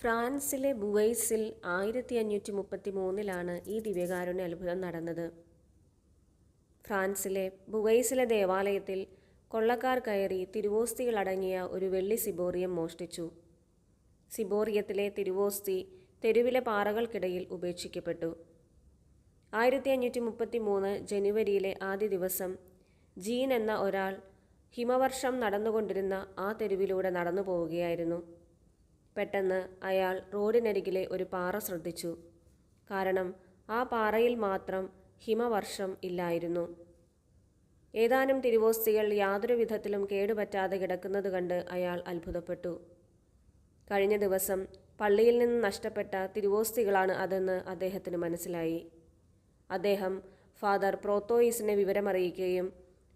ഫ്രാൻസിലെ ബുവൈസിൽ ആയിരത്തി അഞ്ഞൂറ്റി മുപ്പത്തി മൂന്നിലാണ് ഈ ദിവ്യകാരുണ്യ അത്ഭുതം നടന്നത്. ഫ്രാൻസിലെ ബുവൈസിലെ ദേവാലയത്തിൽ കൊള്ളക്കാർ കയറി തിരുവോസ്തികൾ അടങ്ങിയ ഒരു വെള്ളി സിബോറിയം മോഷ്ടിച്ചു. സിബോറിയത്തിലെ തിരുവോസ്തി തെരുവിലെ പാറകൾക്കിടയിൽ ഉപേക്ഷിക്കപ്പെട്ടു. ആയിരത്തി അഞ്ഞൂറ്റി മുപ്പത്തി മൂന്ന് ജനുവരിയിലെ ആദ്യ ദിവസം ജീൻ എന്ന ഒരാൾ ഹിമവർഷം നടന്നുകൊണ്ടിരുന്ന ആ തെരുവിലൂടെ നടന്നു പോവുകയായിരുന്നു പെട്ടെന്ന് അയാൾ റോഡിനരികിലെ ഒരു പാറ ശ്രദ്ധിച്ചു. കാരണം ആ പാറയിൽ മാത്രം ഹിമവർഷം ഇല്ലായിരുന്നു. ഏതാനും തിരുവോസ്തികൾ യാതൊരു വിധത്തിലും കേടുപറ്റാതെ കിടക്കുന്നത് കണ്ട് അയാൾ അത്ഭുതപ്പെട്ടു. കഴിഞ്ഞ ദിവസം പള്ളിയിൽ നിന്ന് നഷ്ടപ്പെട്ട തിരുവോസ്തികളാണ് അതെന്ന് അദ്ദേഹത്തിന് മനസ്സിലായി. അദ്ദേഹം ഫാദർ പ്രോത്തോയിസിനെ വിവരമറിയിക്കുകയും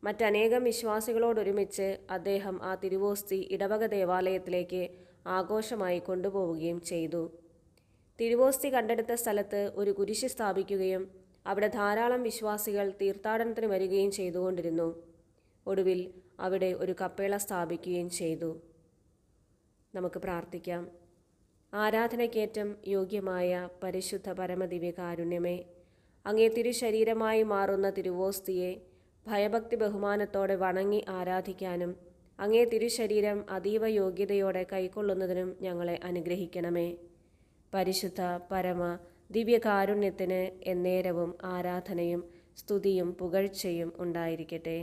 മറ്റനേകം വിശ്വാസികളോടൊരുമിച്ച് അദ്ദേഹം ആ തിരുവോസ്തി ഇടവക ദേവാലയത്തിലേക്ക് ആഘോഷമായി കൊണ്ടുപോവുകയും ചെയ്തു. തിരുവോസ്തി കണ്ടെടുത്ത സ്ഥലത്ത് ഒരു കുരിശ് സ്ഥാപിക്കുകയും അവിടെ ധാരാളം വിശ്വാസികൾ തീർത്ഥാടനത്തിന് വരികയും ചെയ്തുകൊണ്ടിരുന്നു. ഒടുവിൽ അവിടെ ഒരു കപ്പേള സ്ഥാപിക്കുകയും ചെയ്തു. നമുക്ക് പ്രാർത്ഥിക്കാം. ആരാധനയ്ക്കേറ്റം യോഗ്യമായ പരിശുദ്ധ പരമദിവ്യ കാരുണ്യമേ അങ്ങേ തിരുശരീരമായി മാറുന്ന തിരുവോസ്തിയെ ഭയഭക്തി ബഹുമാനത്തോടെ വണങ്ങി ആരാധിക്കാനും അങ്ങേ തിരുശരീരം അതീവ യോഗ്യതയോടെ കൈക്കൊള്ളുന്നതിനും ഞങ്ങളെ അനുഗ്രഹിക്കണമേ. പരിശുദ്ധ പരമ ദിവ്യകാരുണ്യത്തിന് എന്നേരവും ആരാധനയും സ്തുതിയും പുകഴ്ചയും ഉണ്ടായിരിക്കട്ടെ.